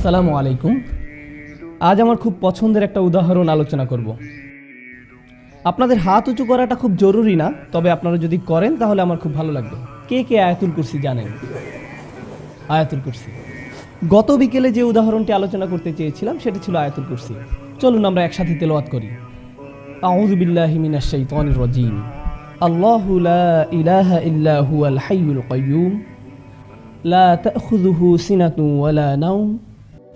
আসসালামু আলাইকুম। আজ আমার খুব পছন্দের একটা উদাহরণ আলোচনা করব। আপনাদের হাত উঁচু করাটা খুব জরুরি না, তবে আপনারা যদি করেন তাহলে আমার খুব ভালো লাগবে। কে কে আয়াতুল কুরসি জানেন? আয়াতুল কুরসি। গত বিকেলে যে উদাহরণটি আলোচনা করতে চেয়েছিলাম, সেটি ছিল আয়াতুল কুরসি। চলুন আমরা একসাথে তেলোয়াত করি। আউযুবিল্লাহি মিনাশ শাইতানির রাজিম। আল্লাহু লা ইলাহা ইল্লা হুয়াল হাইয়ুল কাইয়্যুম লা তাখুযুহু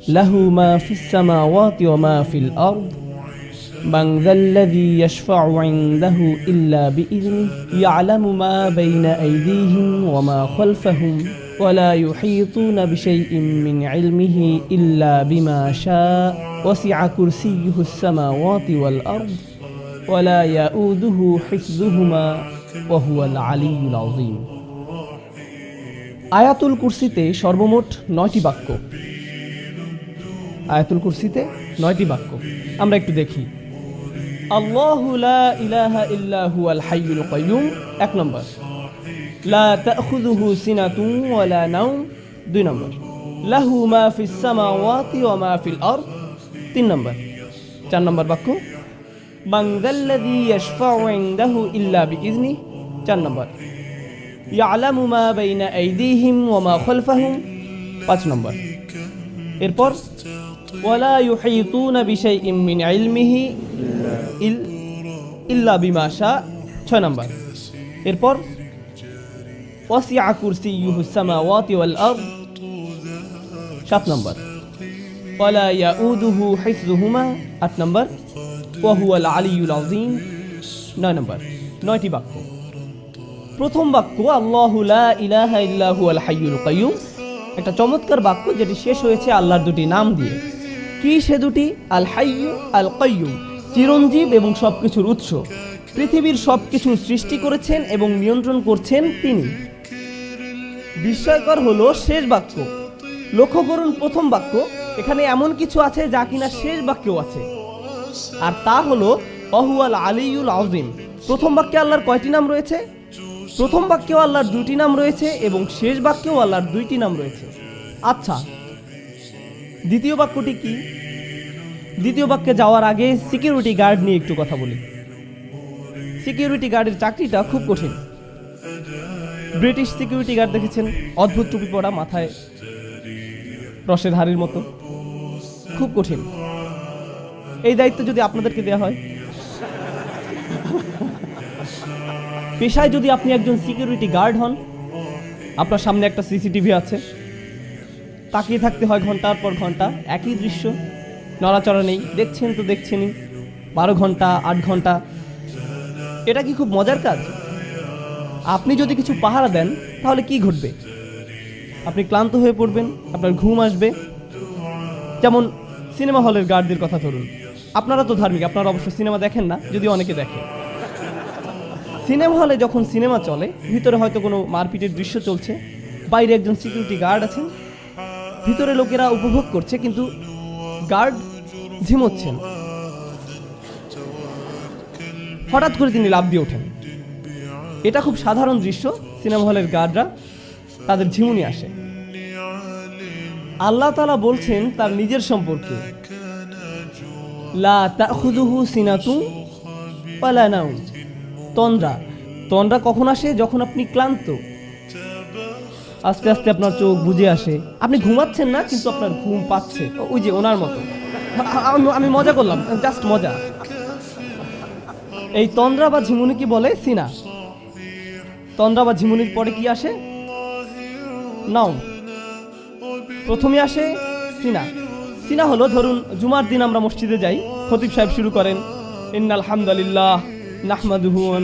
نوم له ما في السماوات وما في الأرض من ذا الذي يشفع عنده إلا بإذنه يعلم ما بين أيديهم وما خلفهم ولا يحيطون بشيء من علمه إلا بما شاء وسع كرسيه السماوات والأرض ولا يؤوده حفظهما وهو العلي العظيم আয়াতুল কুরসিতে সর্বমোট নয়টি বাক্য আয়াতুল কুরসিতে নয়টি বাক্য। আমরা একটু দেখি। আল্লাহু লা ইলাহা ইল্লা হুয়াল হাইয়ুল কাইয়্যুম এক নম্বর। লা তাখুযুহু সিনাতুন ওয়া লা নাওম, দুই নম্বর। লাহু মা ফিস সামাওয়াতি ওয়া মা ফিল তিন নম্বর। চার নম্বর বাক্য। যাল্লাযী ইয়াশফাউ ইনদাহু ইল্লা বিইذনি চার নম্বর। ইয়ালামু মা বাইনা আইদিহিম ওয়া মা খালফাহুম, পাঁচ নম্বর। এরপর ওয়ালা ইউহিতুনা বিশাইইম মিন ইলমিহি ইল ইল্লা বিমা শা ছয় নম্বর। এরপর, ওয়াসিআ কুরসিয়ুহু সামাওয়াতি ওয়াল আরদ। সাত নম্বর। ওয়ালা ইয়াউদুহু হিফযুহুমা। আট নম্বর। ওয়া হুয়াল আলিয়ুল আযীম। নয় নম্বর। নয়টি বাক্য। প্রথম বাক্য, আল্লাহু লা ইলাহা ইল্লাহু আল হাইয়ুল কাইয়ুম। একটা চমৎকার বাক্য যেটি শেষ হয়েছে আল্লাহর দুটি নাম দিয়ে। কি সে দুটি? আল হাইয়ু, আল কাইয়ুম। চিরঞ্জীব এবং সবকিছুর উৎস। পৃথিবীর সবকিছু সৃষ্টি করেছেন এবং নিয়ন্ত্রণ করছেন তিনি। বিস্ময়কর হলো শেষ বাক্য। লক্ষ্য করুন প্রথম বাক্য। এখানে এমন কিছু আছে যা কিনা শেষ বাক্যও আছে। আর তা হলো, অহুয়াল আলিউল আউজিম প্রথম বাক্যে আল্লাহর কয়টি নাম রয়েছে? প্রথম বাক্যেও আল্লাহর দুটি নাম রয়েছে এবং শেষ বাক্যেও আল্লাহর দুইটি নাম রয়েছে। আচ্ছা দ্বিতীয় বাক্যটি কি? দ্বিতীয় বাক্যে যাওয়ার আগে সিকিউরিটি গার্ড নিয়ে একটু কথা বলি। সিকিউরিটি গার্ডের চাকরিটা খুব কঠিন। ব্রিটিশ সিকিউরিটি গার্ড দেখেছেন, অদ্ভুত টুপি পরা, মাথায় রসের হাড়ির মতো। খুব কঠিন। এই দায়িত্ব যদি আপনাদেরকে দেওয়া হয়। পেশায় যদি আপনি একজন সিকিউরিটি গার্ড হন, আপনার সামনে একটা সিসিটিভি আছে। তাকিয়ে থাকতে হয় ঘণ্টার পর ঘণ্টা। একই দৃশ্য, নড়াচড়া নেই, দেখছেন তো দেখছেনই। বারো ঘণ্টা, আট ঘণ্টা। এটা কি খুব মজার কাজ? আপনি যদি কিছু পাহারা দেন, তাহলে কি ঘটবে? আপনি ক্লান্ত হয়ে পড়বেন, আপনার ঘুম আসবে। যেমন সিনেমা হলের গার্ডদের কথা ধরুন। আপনারা তো ধার্মিক, আপনারা অবশ্য সিনেমা দেখেন না, যদি অনেকে দেখে। সিনেমা হলে যখন সিনেমা চলে, ভিতরে হয়তো কোনো মারপিটের দৃশ্য চলছে, বাইরে একজন সিকিউরিটি গার্ড আছেন ভিতরে লোকেরা উপভোগ করছে, কিন্তু গার্ড ঝিমোচ্ছেন। হঠাৎ করে তিনি লাভ দিয়ে ওঠেন। এটা খুব সাধারণ দৃশ্য, সিনেমা হলের গার্ডরা তাদের ঝিমুনি আসে। আল্লাহ তালা বলছেন, তার নিজের সম্পর্কে, লা ওয়ালা তন্দ্রা তন্দ্রা কখন আসে? যখন আপনি ক্লান্ত আস্তে আস্তে আপনার চোখ বুঝে আসে। আপনি ঘুমাচ্ছেন না, কিন্তু আপনার ঘুম পাচ্ছে। ওই যে ওনার মতো। আমি- মজা করলাম, জাস্ট মজা। এই তন্দ্রা বা ঝিমুনি কি বলে? সিনা। তন্দ্রা বা ঝিমুনির পরে কি আসে? নাও। প্রথমে আসে সিনা। সিনা হলো, ধরুন, জুমার দিন আমরা মসজিদে যাই, খতিব সাহেব শুরু করেন ইন্নাল হামদালিল্লাহ নাহমাদুহু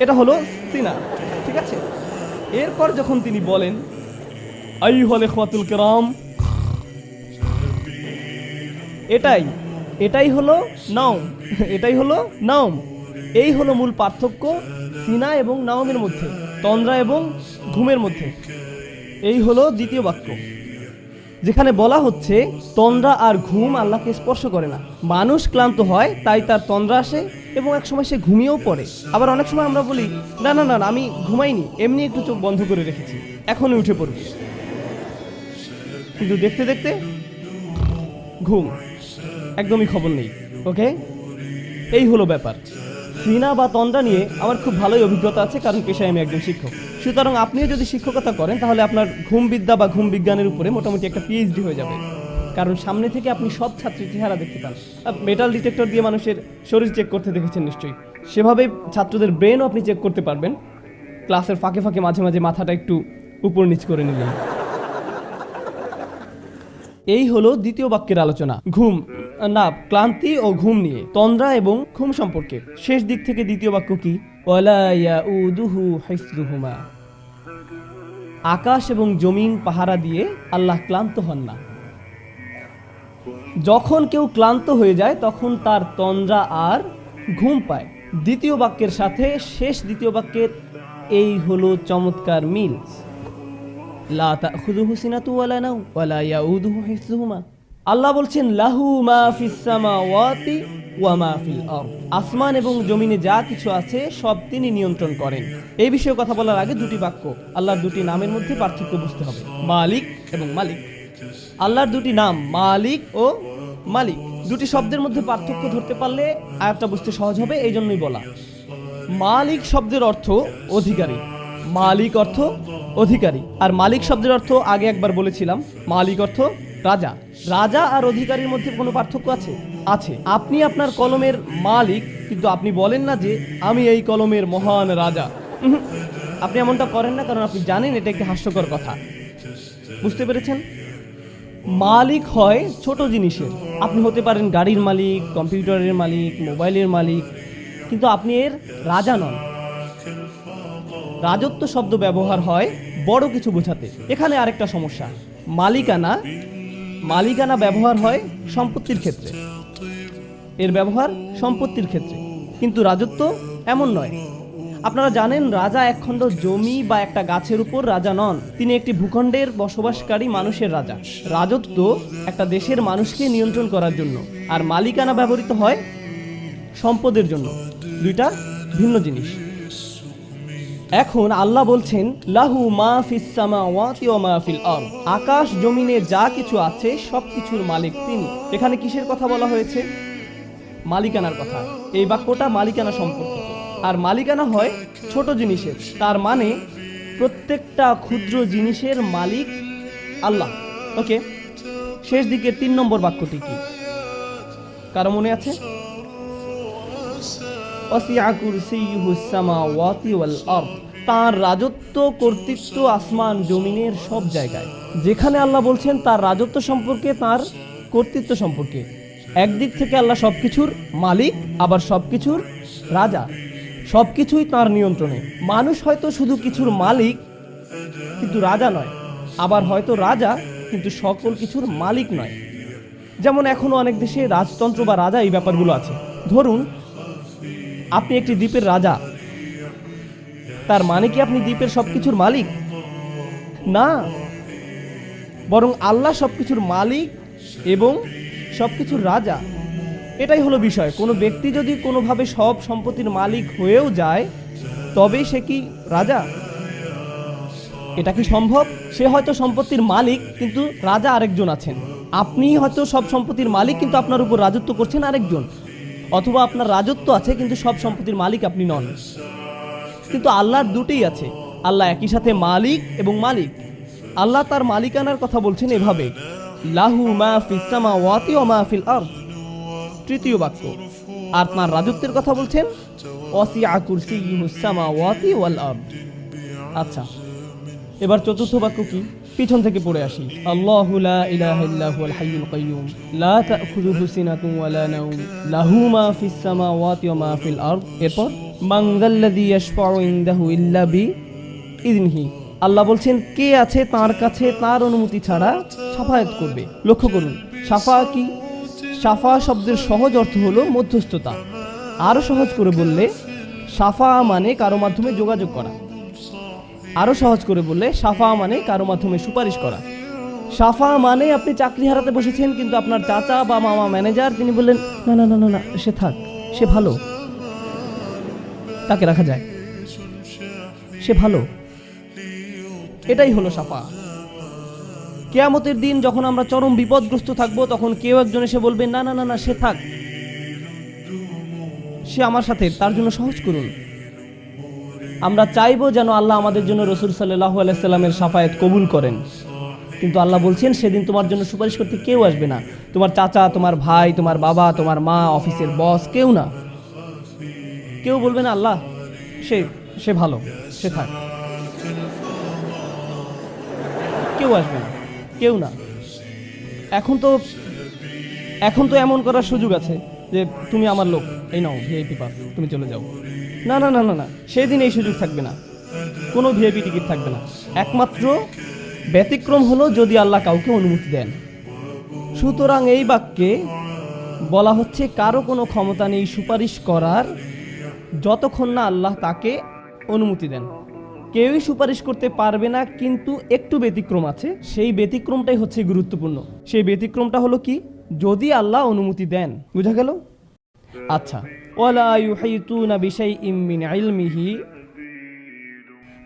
এটা হলো সিনা, ঠিক আছে? এরপর যখন তিনি বলেন আই হলে ইখওয়াতুল কিরাম, এটাই এটাই হলো নাওম, এটাই হলো নাওম। এই হলো মূল পার্থক্য সিনা এবং নাওমের মধ্যে, তন্দ্রা এবং ঘুমের মধ্যে। এই হলো দ্বিতীয় বাক্য, যেখানে বলা হচ্ছে, তন্দ্রা আর ঘুম আল্লাহকে স্পর্শ করে না। মানুষ ক্লান্ত হয়, তাই তার তন্দ্রা আসে এবং এক সময় সে ঘুমিয়েও পড়ে। আবার অনেক সময় আমরা বলি, না না না, আমি ঘুমাইনি, এমনি একটু চোখ বন্ধ করে রেখেছি, এখনই উঠে পড়বে কিন্তু দেখতে দেখতে ঘুম, একদমই খবর নেই, ওকে? এই হলো ব্যাপার। সিনা বা তন্দ্রা নিয়ে আমার খুব ভালোই অভিজ্ঞতা আছে, কারণ পেশায় আমি একজন শিক্ষক। সুতরাং আপনিও যদি শিক্ষকতা করেন, তাহলে আপনার ঘুম বিদ্যা বা ঘুম বিজ্ঞানের উপরে মোটামুটি একটা পিএইচডি হয়ে যাবে। কারণ সামনে থেকে আপনি সব ছাত্রের চেহারা দেখতে পান। মেটাল ডিটেক্টর দিয়ে মানুষের শরীর চেক করতে দেখেছেন নিশ্চয়ই। সেভাবে ছাত্রদের ব্রেনও আপনি চেক করতে পারবেন। ক্লাসের ফাঁকে ফাঁকে মাঝে মাঝে মাথাটা একটু উপর নিচ করে নিলেন। এই হলো দ্বিতীয় বাক্যের আলোচনা, ঘুম। না, ক্লান্তি ও ঘুম নিয়ে, তন্দ্রা এবং ঘুম সম্পর্কে। শেষ দিক থেকে দ্বিতীয় বাক্য কি? আকাশ এবং জমিন পাহারা দিয়ে আল্লাহ ক্লান্ত হন না। যখন কেউ ক্লান্ত হয়ে যায়, তখন তার তন্দ্রা আর ঘুম পায়। দ্বিতীয় বাক্যের সাথে শেষ দ্বিতীয় বাক্যের এই হলো চমৎকার মিল। আল্লাহ বলছেন, লাহু ওয়া আসমান এবং জমিনে যা কিছু আছে, সব তিনি নিয়ন্ত্রণ করেন। এই বিষয়ে কথা বলার আগে দুটি বাক্য, আল্লাহর দুটি নামের মধ্যে পার্থক্য বুঝতে হবে। মালিক এবং মালিক। আল্লাহর দুটি নাম, মালিক ও মালিক। দুটি শব্দের মধ্যে পার্থক্য ধরতে পারলে আয়াতটা বুঝতে সহজ হবে এই জন্যই বলা। মালিক শব্দের অর্থ অধিকারী। মালিক অর্থ অধিকারী। আর মালিক শব্দের অর্থ আগে একবার বলেছিলাম, মালিক অর্থ রাজা। রাজা আর অধিকারীর মধ্যে কোনো পার্থক্য আছে? আছে। আপনি আপনার কলমের মালিক, কিন্তু আপনি বলেন না যে আমি এই কলমের মহান রাজা। আপনি এমনটা করেন না, কারণ আপনি জানেন এটা একটি হাস্যকর কথা। বুঝতে পেরেছেন? মালিক হয় ছোট জিনিসের। আপনি হতে পারেন গাড়ির মালিক, কম্পিউটারের মালিক, মোবাইলের মালিক, কিন্তু আপনি এর রাজা নন। রাজত্ব শব্দ ব্যবহার হয় বড় কিছু বোঝাতে। এখানে আরেকটা সমস্যা। মালিকানা মালিকানা ব্যবহার হয় সম্পত্তির ক্ষেত্রে। এর ব্যবহার সম্পত্তির ক্ষেত্রে। কিন্তু রাজত্ব এমন নয়। আপনারা জানেন রাজা একখণ্ড জমি বা একটা গাছের উপর রাজা নন। তিনি একটি ভূখণ্ডের বসবাসকারী মানুষের রাজা। রাজত্ব একটা দেশের মানুষকে নিয়ন্ত্রণ করার জন্য আর মালিকানা ব্যবহৃত হয় সম্পদের জন্য। দুইটা ভিন্ন জিনিস। এখন আল্লাহ বলছেন, লাহু মা আকাশ জমিনে যা কিছু আছে সব কিছুর মালিক তিনি। এখানে কিসের কথা বলা হয়েছে? মালিকানার কথা। এই বাক্যটা মালিকানা সম্পর্কিত আর মালিকানা হয় ছোট জিনিসের। তার মানে প্রত্যেকটা ক্ষুদ্র জিনিসের মালিক আল্লাহ। ওকে, শেষ দিকের তিন নম্বর বাক্যটি কি? কারও মনে আছে? তার রাজত্ব, কর্তৃত্ব, আসমান, জমিনের সব জায়গায়। যেখানে আল্লাহ বলছেন, তার রাজত্ব সম্পর্কে, তার কর্তৃত্ব সম্পর্কে। একদিক থেকে আল্লাহ সবকিছুর মালিক, আবার সবকিছুর রাজা। সবকিছুই তাঁর নিয়ন্ত্রণে। মানুষ হয়তো শুধু কিছুর মালিক, কিন্তু রাজা নয়। আবার হয়তো রাজা, কিন্তু সকল কিছুর মালিক নয়। যেমন এখনও অনেক দেশে রাজতন্ত্র বা রাজা এই ব্যাপারগুলো আছে। ধরুন, আপনি একটি দ্বীপের রাজা। তার মানে কি আপনি দ্বীপের সব কিছুর মালিক? না। বরং আল্লাহ সব কিছুর মালিক এবং সব কিছুর রাজা। এটাই হলো বিষয়। কোনো ব্যক্তি যদি কোনোভাবে সব সম্পত্তির মালিক হয়েও যায় তবে সে কি রাজা? এটা কি সম্ভব? সে হয়তো সম্পত্তির মালিক, কিন্তু রাজা আরেকজন আছেন। আপনি হয়তো সব সম্পত্তির মালিক, কিন্তু আপনার উপর রাজত্ব করছেন আরেকজন। অথবা আপনার রাজত্ব আছে, কিন্তু সব সম্পত্তির মালিক আপনি নন। কিন্তু আল্লাহর দুটোই আছে। আল্লাহ একই সাথে মালিক এবং মালিক। আল্লাহ তার মালিকানার কথা বলছেন এভাবে, লাহু মা ফিস সামাওয়াতি ওয়া মা ফিল তৃতীয় বাক্য। আর তার রাজত্বের কথা বলছেন সামাওয়াতি ওয়াল আরদ। আচ্ছা এবার চতুর্থ বাক্য কি? পিছন থেকে পড়ে আসি। আল্লাহু লা লাহু মা এরপর ইল্লা বি আল্লাহ বলছেন, কে আছে তার কাছে তার অনুমতি ছাড়া সাফায়াত করবে? লক্ষ্য করুন, সাফা কি? সাফা শব্দের সহজ অর্থ হলো মধ্যস্থতা। আরও সহজ করে বললে, সাফা মানে কারও মাধ্যমে যোগাযোগ করা। আরও সহজ করে বললে, সাফা মানে কারও মাধ্যমে সুপারিশ করা। সাফা মানে আপনি চাকরি হারাতে বসেছেন, কিন্তু আপনার চাচা বা মামা ম্যানেজার তিনি বললেন, না না না না না, সে থাক, সে ভালো। তাকে রাখা যায়। সে ভালো। এটাই হলো সাফা। কেয়ামতের দিন যখন আমরা চরম বিপদগ্রস্ত থাকব, তখন কেউ একজন এসে বলবে, না না না না, সে থাক। সে আমার সাথে, তার জন্য সহজ করুন। আমরা চাইব যেন আল্লাহ আমাদের জন্য রসুল সাল্লাহ আলাইসাল্লামের সাফায়াত কবুল করেন। কিন্তু আল্লাহ বলছেন, সেদিন তোমার জন্য সুপারিশ করতে কেউ আসবে না। তোমার চাচা, তোমার ভাই, তোমার বাবা, তোমার মা, অফিসের বস, কেউ না। কেউ বলবে না, আল্লাহ, সে সে ভালো, সে থাক। কেউ আসবে না। কেউ না। এখন তো এখন তো এমন করার সুযোগ আছে যে তুমি আমার লোক। এই নাও ভিআইপি পাস তুমি চলে যাও। না না না না না, সেদিন এই সুযোগ থাকবে না। কোনো ভিআইপি টিকিট থাকবে না। একমাত্র ব্যতিক্রম হলো যদি আল্লাহ কাউকে অনুমতি দেন। সুতরাং এই বাক্যে বলা হচ্ছে, কারও কোনো ক্ষমতা নেই সুপারিশ করার, যতক্ষণ না আল্লাহ তাকে অনুমতি দেন। কেউই সুপারিশ করতে পারবে না, কিন্তু একটু ব্যতিক্রম আছে। সেই ব্যতিক্রমটাই হচ্ছে গুরুত্বপূর্ণ। সেই ব্যতিক্রমটা হলো কি? যদি আল্লাহ অনুমতি দেন। বুঝা গেল? আচ্ছা।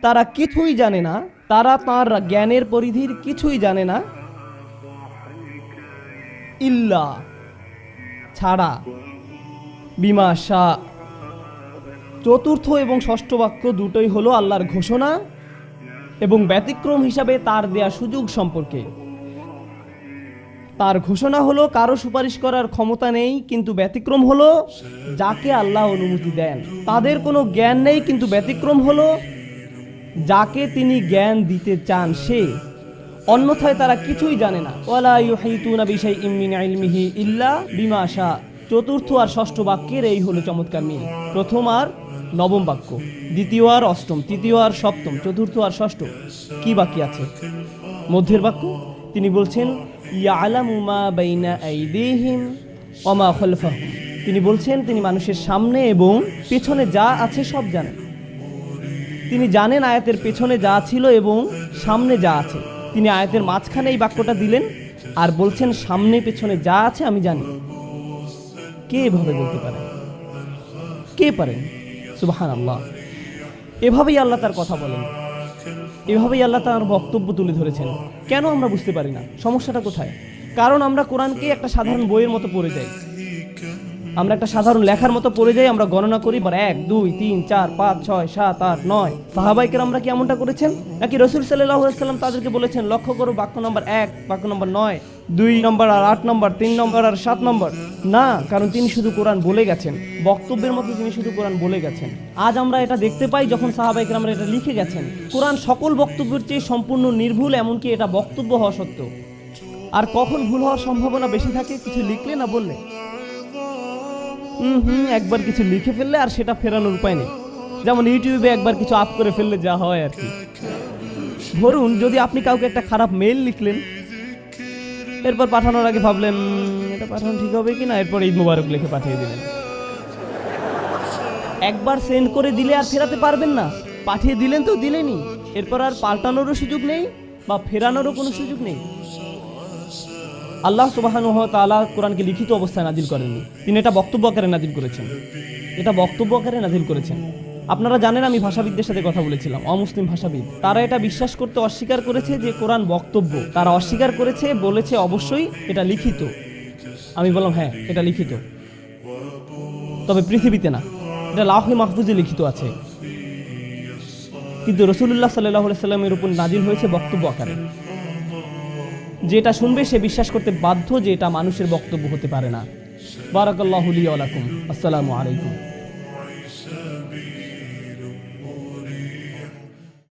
তারা কিছুই জানে না। তারা তার জ্ঞানের পরিধির কিছুই জানে না। ইল্লা। ছাড়া। বিমা শাহ চতুর্থ এবং ষষ্ঠ বাক্য দুটোই হলো আল্লাহর ঘোষণা এবং ব্যতিক্রম হিসাবে তার দেয়া সুযোগ সম্পর্কে। তার ঘোষণা হলো, কারও সুপারিশ করার ক্ষমতা নেই, কিন্তু ব্যতিক্রম হলো যাকে আল্লাহ অনুমতি দেন। তাদের কোনো জ্ঞান নেই, কিন্তু ব্যতিক্রম হলো যাকে তিনি জ্ঞান দিতে চান সে। অন্যথায় তারা কিছুই জানে না। ওয়ালা শাহ। চতুর্থ আর ষষ্ঠ বাক্যের এই হলো চমৎকার মিল। প্রথম আর নবম বাক্য। দ্বিতীয় আর অষ্টম, তৃতীয় আর সপ্তম, চতুর্থ আর ষষ্ঠ, কি বাকি আছে? মধ্যের বাক্য, তিনি বলছেন বাইনা তিনি বলছেন, তিনি মানুষের সামনে এবং পেছনে যা আছে সব জানেন। তিনি জানেন আয়াতের পেছনে যা ছিল এবং সামনে যা আছে। তিনি আয়াতের মাঝখানে এই বাক্যটা দিলেন আর বলছেন, সামনে পেছনে যা আছে আমি জানি। কে এভাবে বলতে পারে? কে পারেন? সুবাহান আল্লাহ এভাবেই আল্লাহ তার কথা বলেন। এভাবেই আল্লাহ তার বক্তব্য তুলে ধরেছেন। কেন আমরা বুঝতে পারি না? সমস্যাটা কোথায়? কারণ আমরা কোরআনকে একটা সাধারণ বইয়ের মতো পড়ে যাই। আমরা একটা সাধারণ লেখার মতো পড়ে যাই, আমরা গণনা করি বা এক, দুই, তিন, চার, পাঁচ, ছয়, সাত, আট, নয়। সাহাবাইকের আমরা কি এমনটা করেছেন? নাকি রসুল সাল্লাম তাদেরকে বলেছেন, লক্ষ্য করো, বাক্য নম্বর এক, বাক্য নম্বর নয়, দুই নম্বর আর আট নম্বর, তিন নম্বর আর সাত নম্বর। না, কারণ তিনি শুধু কোরআন বলে গেছেন। বক্তব্যের মতো তিনি শুধু কোরআন বলে গেছেন। আজ আমরা এটা দেখতে পাই যখন সাহাবাইকের আমরা এটা লিখে গেছেন। কোরআন সকল বক্তব্যের চেয়ে সম্পূর্ণ নির্ভুল, এমনকি এটা বক্তব্য হওয়া সত্ত্বেও। আর কখন ভুল হওয়ার সম্ভাবনা বেশি থাকে, কিছু লিখলে না বললে? হুম একবার কিছু লিখে ফেললে আর সেটা ফেরানোর উপায় নেই। যেমন ইউটিউবে একবার কিছু আপ করে ফেললে যা হয় আর কি। ধরুন, যদি আপনি কাউকে একটা খারাপ মেল লিখলেন, এরপর পাঠানোর আগে ভাবলেন এটা পাঠানো ঠিক হবে কি না এরপর ঈদ মুবারক লিখে পাঠিয়ে দিলেন। একবার সেন্ড করে দিলে আর ফেরাতে পারবেন না। পাঠিয়ে দিলেন তো দিলেনই। এরপর আর পাল্টানোরও সুযোগ নেই বা ফেরানোরও কোনো সুযোগ নেই। আল্লাহ সুবাহানু তাআলা কোরআনকে লিখিত অবস্থায় নাজিল করেননি। তিনি এটা বক্তব্য আকারে নাজিল করেছেন। এটা বক্তব্য আকারে নাজিল করেছেন। আপনারা জানেন আমি ভাষাবিদদের সাথে কথা বলেছিলাম, অমুসলিম ভাষাবিদ। তারা এটা বিশ্বাস করতে অস্বীকার করেছে যে কোরআন বক্তব্য। তারা অস্বীকার করেছে, বলেছে অবশ্যই এটা লিখিত। আমি বললাম হ্যাঁ এটা লিখিত। তবে পৃথিবীতে না, এটা লাহে মাহফুজে লিখিত আছে। কিন্তু রসুল্লাহ সাল্লাহ সাল্লামের উপর নাজিল হয়েছে বক্তব্য আকারে। যেটা শুনবে সে বিশ্বাস করতে বাধ্য যে এটা মানুষের বক্তব্য হতে পারে না। বারাকাল্লাহুলি আলাইকুম আসসালামু আলাইকুম।